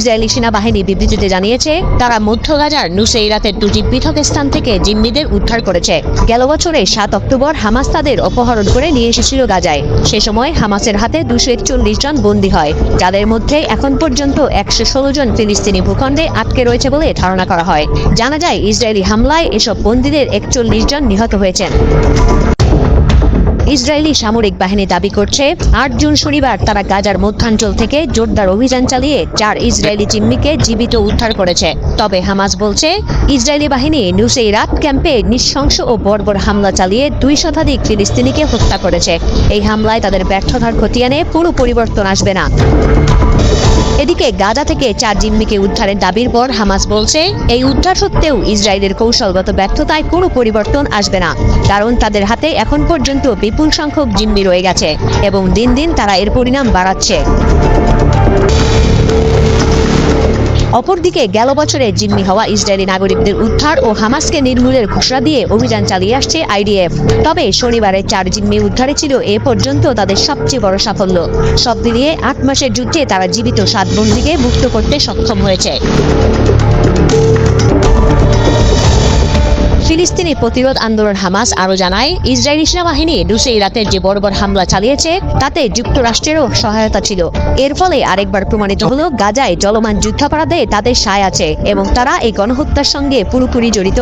Israeli সেনাবাহিনী বিবৃতিতে জানিয়েছে, তারা মধ্য গাজার নুসেইরাতের দুটি পৃথক স্থান থেকে জিম্মিদের উদ্ধার করেছে। গেল বছরে সাত অক্টোবর হামাস তাদের অপহরণ করে নিয়ে এসেছিল গাজায়। সে সময় হামাসের হাতে দুশো একচল্লিশ জন বন্দী হয়, যাদের মধ্যে এখন পর্যন্ত একশো ষোলো জন ফিলিস্তিনি ভূখণ্ডে আটকে রয়েছে বলে ধারণা করা হয়। জানা যায়, ইসরায়েলি হামলায় এসব বন্দীদের একচল্লিশ জন নিহত হয়েছেন। ইসরায়েলি সামরিক বাহিনী দাবি করছে, আট জুন শনিবার তারা গাজার মধ্যাঞ্চল থেকে জোরদার অভিযান চালিয়ে চার ইসরায়েলি জিম্মিকে জীবিত উদ্ধার করেছে। তবে হামাস বলছে, ইসরায়েলি বাহিনী নুসেইরাত ক্যাম্পে নৃশংস ও বর্বর হামলা চালিয়ে দুই শতাধিক ফিলিস্তিনিকে হত্যা করেছে। এই হামলায় তাদের ব্যর্থতার খতিয়ানে পুরো পরিবর্তন আসবে না। এদিকে গাজা থেকে চার জিম্মিকে উদ্ধারের দাবির পর হামাস বলছে, এই উদ্ধার সত্ত্বেও ইসরায়েলের কৌশলগত ব্যর্থতায় কোনো পরিবর্তন আসবে না, কারণ তাদের হাতে এখন পর্যন্ত বিপুল সংখ্যক জিম্মি রয়ে গেছে এবং দিন দিন তারা এর পরিণাম বাড়াচ্ছে। অপরদিকে গেল বছরে জিম্মি হওয়া ইসরায়েলি নাগরিকদের উদ্ধার ও হামাসকে নির্মূলের ঘোষণা দিয়ে অভিযান চালিয়ে আসছে আইডিএফ। তবে শনিবারের চার জিম্মি উদ্ধারে ছিল, এ পর্যন্ত তাদের সবচেয়ে বড় সাফল্য। সব মিলিয়ে আট মাসের যুদ্ধে তারা জীবিত সাত বন্দীকে মুক্ত করতে সক্ষম হয়েছে। ফিলিস্তিনি প্রতিরোধ আন্দোলন হামাস আরও জানায়, ইসরায়েলি সেনাবাহিনী ডুসে রাতের যে বড় বড় হামলা চালিয়েছে, তাতে যুক্তরাষ্ট্রেরও সহায়তা ছিল। এর ফলে আরেকবার প্রমাণিত হলো, গাজায় চলমান যুদ্ধাপরাধে তাদের সায় আছে এবং তারা এই গণহত্যার সঙ্গে পুরোপুরি জড়িত।